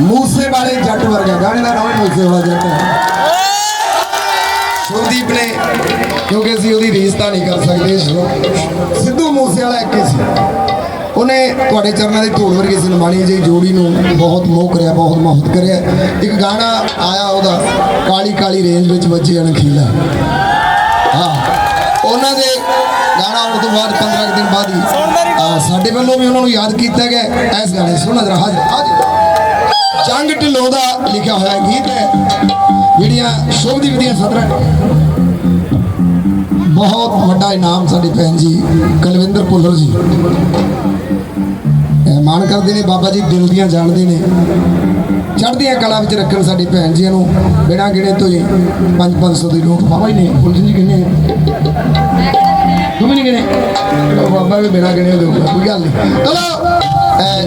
ਮੂਸੇ ਵਾਲੇ ਜੱਟ ਵਰਗਾ ਗਾਣੇ ਦਾ ਨਾਮ ਮੂਸੇ ਵਾਲਾ ਜੱਟ। ਹੈ ਸੁਦੀਪ ਨੇ ਕਿਉਂਕਿ ਅਸੀਂ ਉਹਦੀ ਰੀਸ ਤਾਂ ਨਹੀਂ ਕਰ ਸਕਦੇ ਸਿੱਧੂ ਮੂਸੇ ਵਾਲਾ ਇੱਕ ਸੀ। ਉਹਨੇ ਤੁਹਾਡੇ ਚਰਨਾਂ ਦੀ ਧੂੜ ਵਰਗੀ ਸਨਮਾਨੀ ਜੀ ਜੋੜੀ ਨੂੰ ਬਹੁਤ ਮੋਹ ਕਰਿਆ ਬਹੁਤ ਮੁਹੱਬਤ ਕਰਿਆ। ਇੱਕ ਗਾਣਾ ਆਇਆ ਉਹਦਾ ਕਾਲੀ ਕਾਲੀ ਰੇਂਜ ਵਿੱਚ ਵੱਜੇ ਅਣਖੀਲਾ। ਹਾਂ ਉਹਨਾਂ ਦੇ ਗਾਣਾ ਆਉਣ ਤੋਂ ਬਾਅਦ 15 ਕੁ ਦਿਨ ਬਾਅਦ ਹੀ ਸਾਡੇ ਵੱਲੋਂ ਵੀ ਉਹਨਾਂ ਨੂੰ ਯਾਦ ਕੀਤਾ ਗਿਆ। ਇਸ ਗਾਣੇ ਸੁਣਾ ਜਰਾ ਹਾਜ਼ਰ ਹਾਜ਼ਰ। ਜੰਗ ਢਿੱਲੋਂ ਦਾ ਲਿਖਿਆ ਹੋਇਆ ਗੀਤ ਹੈ। ਜਿਹੜੀਆਂ ਸ਼ੋਭਦੀਪ ਦੀਆਂ ਸਦਰਾਂ ਬਹੁਤ ਵੱਡਾ ਇਨਾਮ ਸਾਡੇ ਭੈਣ ਜੀ, ਕੁਲਵਿੰਦਰ ਭੁੱਲਰ ਜੀ। ਮਾਣ ਕਰਦੇ ਨੇ, ਬਾਬਾ ਜੀ ਦਿਲ ਦੀਆਂ ਜਾਣਦੇ ਨੇ। ਚੜ੍ਹਦੀਆਂ ਕਲਾ ਵਿੱਚ ਰੱਖਣ ਸਾਡੇ ਭੈਣ ਜੀਆਂ ਨੂੰ ਬਿਨਾਂ ਗਿਣੇ ਤੋਂ ਹੀ 5-500 ਦੇ ਲੋਕ ਬਾਬਾ ਹੀ ਨੇ। ਪੁਲਿਸ ਜੀ ਕਿੰਨੇ? ਤੁਮ ਨਹੀਂ ਗਿਣੇ। ਬਾਬਾ ਵੀ ਬਿਨਾਂ ਗਿਣੇ ਦੇਊਗਾ ਕੋਈ ਗੱਲ ਨਹੀਂ। ਚਲੋ।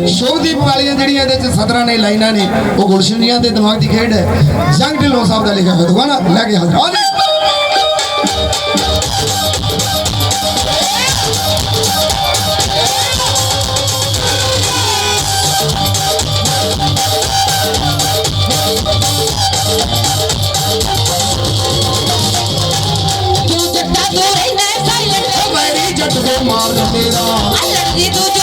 ਸ਼ੋਭਦੀਪ ਵਾਲੀਆਂ ਜਿਹੜੀਆਂ ਇਹਦੇ ਚ ਸਦਰਾਂ ਨੇ ਲਾਈਨਾਂ ਨੇ ਉਹ ਗੁਲਸ਼ਨ ਜੀਆਂ ਦੇ ਦਿਮਾਗ ਦੀ ਖੇਡ ਹੈ। ਜੰਗ ਢਿੱਲੋਂ ਸਾਹਿਬ ਦਾ ਲਿਖਿਆ ਹੋਇਆ ਦੁਕਾਨਾ ਲੈ ਕੇ ਹਾਜ਼ਰ। ਜੀ ਤੂੰ ਤੂੰ ਮੇਰੀ ਤੇਰਾ ਲੜਦੀ ਤੂੰ ਜ਼ੁਲਫ ਨਾਲ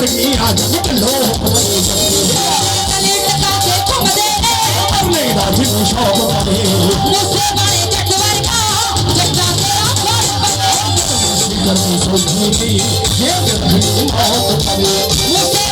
ਦੀ ਬੇਟੀ ਵਰਗੀ ਆ ਜੱਟ ਲੋਕ ਬਣੇ ਗਲੇ ਟਕਾ ਕੇ ਘੁੰਮਦੇ ਨੇ ਅਰਲੇ ਦਾ ਜਿੰਨ ਸ਼ੌਕ ਪਵੇ ਮੂਸੇ ਵਾਲੇ ਜੱਟ ਵਰਗਾ ਜੱਟਾ ਤੇਰਾ ਖੋਬ ਪਰ ਕਰਨੀ ਸੌਖੀ ਨਹੀਂ ਜੇਬ ਚ ਰੱਖਣੀ ਮੌਤ ਪਵੇ ਮੂਸੇ